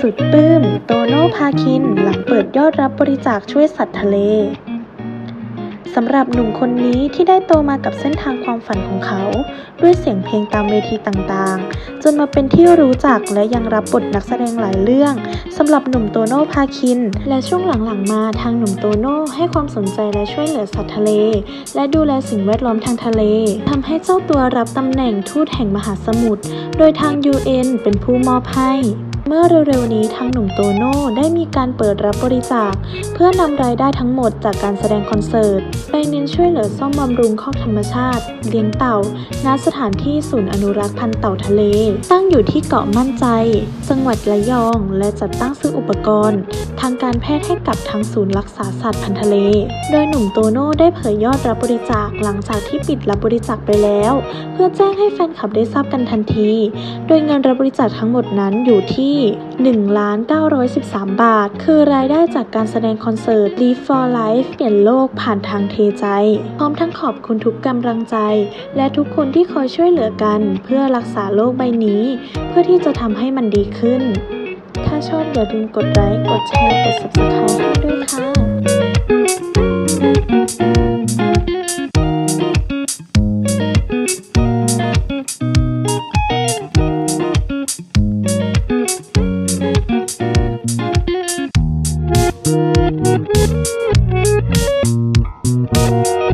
สุดปื้ม โตโนพาคินหลังเปิดยอดรับบริจาคช่วยสัตว์ทะเลสำหรับหนุ่มคนนี้ที่ได้โตมากับเส้นทางความฝันของเขา ด้วยเสียงเพลงตามเวทีต่างๆ จนมาเป็นที่รู้จักและยังรับบทนักแสดงหลายเรื่องสำหรับหนุ่มโตโน่พาคิน และช่วงหลังๆมาทางหนุ่มโตโน่ให้ความสนใจและช่วยเหลือสัตว์ทะเล และดูแลสิ่งแวดล้อมทางทะเลทำให้เจ้าตัวรับตำแหน่งทูตแห่งมหาสมุทรโดยทาง UN เป็นผู้มอบให้ เมื่อเร็วๆนี้ทางหนุ่มโตโน่ได้มีการเปิดรับบริจาค เพื่อนำรายได้ทั้งหมดจากการแสดงคอนเสิร์ต ไปเน้นช่วยเหลือซ่อมบำรุงคอกธรรมชาติ เลี้ยงเต่า ณ สถานที่ศูนย์อนุรักษ์พันธุ์เต่าทะเล ตั้งอยู่ที่เกาะมั่นใจ จังหวัดระยอง และจัดตั้งซื้ออุปกรณ์ ทางการแพทย์ให้กับทางศูนย์รักษาสัตว์พันธุ์ทะเล โดยหนุ่มโตโน่ได้เผยยอดรับบริจาคหลังจากที่ปิดรับบริจาคไปแล้ว เพื่อแจ้งให้แฟนคลับได้ทราบกันทันที โดยเงินรับบริจาคทั้งหมดนั้นอยู่ที่1ล้าน913 บาท คือรายได้จากการแสดงคอนเสิร์ต Live for Life เปลี่ยนโลกผ่านทางเทใจ พร้อมทั้งขอบคุณทุกกำลังใจ และทุกคนที่คอยช่วยเหลือกัน เพื่อรักษาโลกใบนี้ เพื่อที่จะทำให้มันดีขึ้น ถ้าชอบอย่าลืมกดไลค์ กดแชร์ กด subscribe ให้ด้วยค่ะ Thank you.